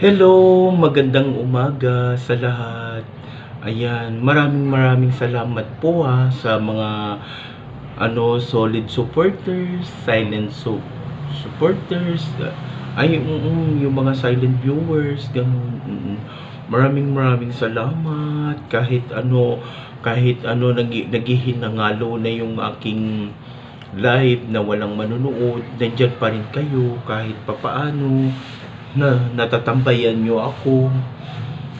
Hello, magandang umaga sa lahat. Ayan, maraming maraming salamat po ha sa mga ano solid supporters, silent su- supporters, ay mm, yung mga silent viewers, ganun. mm. Maraming maraming salamat kahit ano kahit ano nag naghihinangalo na yung aking live na walang manonood, nandiyan pa rin kayo kahit papaano na natatambayan nyo ako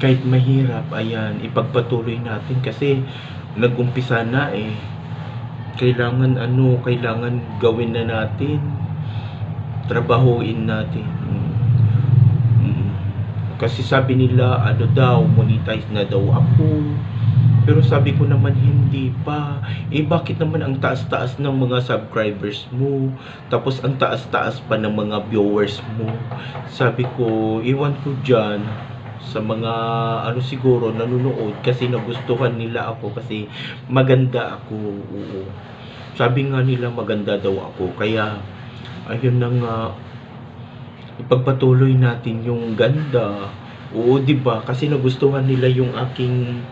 kahit mahirap, ayan, ipagpatuloy natin kasi nag-umpisa na eh. Kailangan ano, kailangan gawin na natin. Trabahuin natin. Mm. Mm. Kasi sabi nila, ano daw, monetize na daw ako. Pero sabi ko naman hindi pa. Eh bakit naman ang taas-taas ng mga subscribers mo? Tapos ang taas-taas pa ng mga viewers mo. Sabi ko, iwan ko dyan sa mga ano siguro nanonood kasi nagustuhan nila ako kasi maganda ako. Oo. Sabi nga nila maganda daw ako. Kaya ayun na nga ipagpatuloy natin yung ganda. Oo, 'di ba? Kasi nagustuhan nila yung aking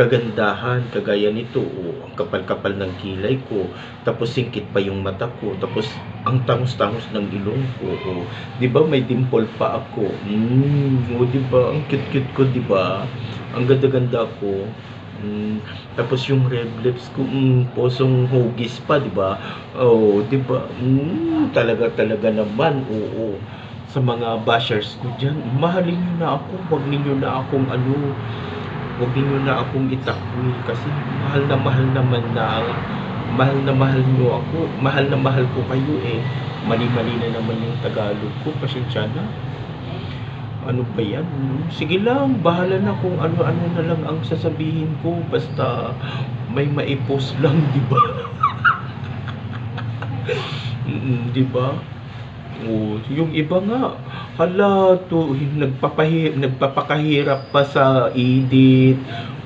kagandahan kagaya nito oh, ang kapal-kapal ng kilay ko tapos singkit pa yung mata ko tapos ang tangos-tangos ng ilong ko oh, 'di ba may dimple pa ako? Mm, oh, 'di ba? Ang cute-cute ko 'di ba? Ang ganda-ganda ko mm, tapos yung red lips ko mm, posong hugis pa 'di ba? Oh 'di ba? Mm, talaga talaga naman oo sa mga bashers ko dyan, mahalin nyo na ako, wag ninyo na akong ano, huwag niyo na akong itakwil kasi mahal na mahal naman na mahal na mahal niyo ako. Mahal na mahal ko kayo eh. Mali-mali na naman yung Tagalog ko. Pasensya na. Ano ba yan? Sige lang bahala na kung ano-ano na lang ang sasabihin ko. Basta may maipos lang di ba? Mm, di ba? Oh, yung iba nga, hala to, nagpapahi, nagpapakahirap pa sa edit,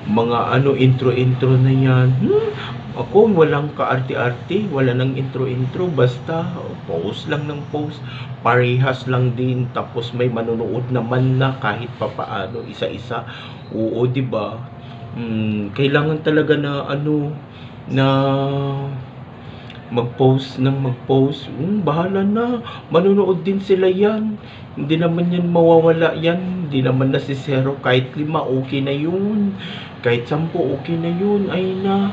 mga ano, intro-intro na yan. Hmm, ako, walang kaarte-arte, wala nang intro-intro, basta post lang ng post, parehas lang din, tapos may manonood naman na kahit papaano, isa-isa. Oo, di ba? Hmm, kailangan talaga na ano, na mag-post ng mag-post, hmm, bahala na, manonood din sila yan. Hindi naman yan mawawala yan, hindi naman nasisero, kahit lima, okay na yun. Kahit sampu, okay na yun, ay na.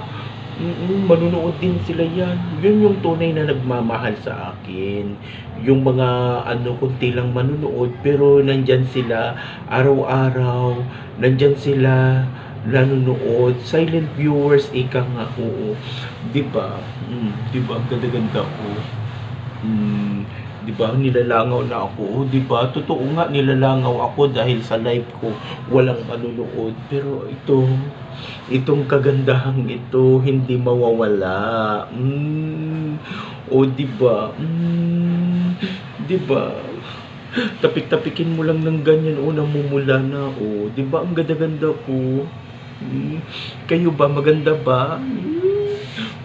Mm-mm, manonood din sila yan. Yun yung tunay na nagmamahal sa akin. Yung mga ano, kunti lang manonood, pero nandyan sila araw-araw, nandyan sila nanonood, silent viewers, ika nga, oo. Di ba? Mm, di ba? Ganda-ganda ko. Mm, di ba? Nilalangaw na ako. Di ba? Totoo nga, nilalangaw ako dahil sa live ko walang manonood. Pero ito, itong kagandahang ito, hindi mawawala. Mm, o di ba? Mm, di ba? Tapik-tapikin mo lang ng ganyan, o namumula na, o. Di ba? Ang ganda-ganda ko. Hmm, kayo ba maganda ba? Hmm,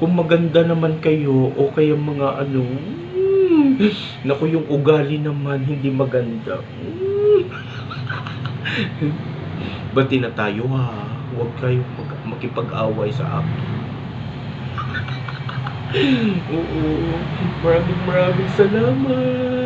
kung maganda naman kayo o kaya mga ano, hmm, naku yung ugali naman hindi maganda. Bati na tayo ha. Huwag kayo mag- makipag-away sa akin. Oo. Maraming maraming salamat.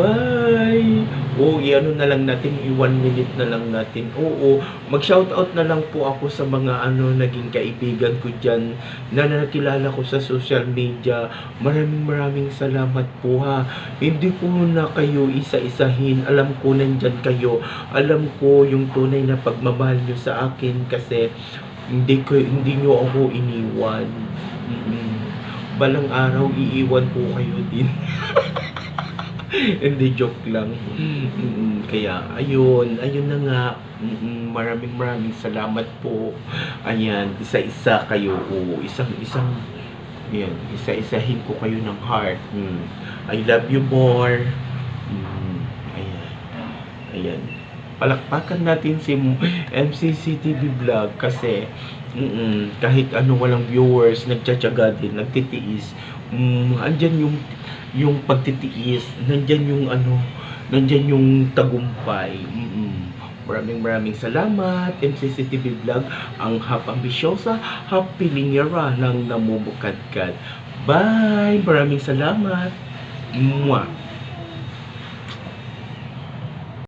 Bye! O, i-ano na lang natin, i-one minute na lang natin. Oo, mag-shoutout na lang po ako sa mga ano, naging kaibigan ko dyan na nakilala ko sa social media. Maraming maraming salamat po ha. Hindi ko na kayo isa-isahin. Alam ko nandyan kayo. Alam ko yung tunay na pagmamahal nyo sa akin kasi hindi ko hindi nyo ako iniwan. Mm-mm. Balang araw iiwan ko kayo din. Hindi joke lang. Mm, kaya ayun, ayun na nga. Mm, maraming maraming salamat po. Ayan, isa-isa kayo. Oo, isang isang Ayan, isa-isahin ko kayo ng heart. Mm. I love you more. Mm, ayan. Ayan. Palakpakan natin si MCCTV Vlog kasi mm, kahit ano walang viewers, nagtsatsaga din, nagtitiis. Mm, andyan yung yung pagtitiis, nandyan yung ano, nandyan yung tagumpay. Mm-mm. Maraming maraming salamat, MCC TV Vlog, ang hap ambisyosa, hap pilingera ng namumukadkad. Bye! Maraming salamat! Mwah!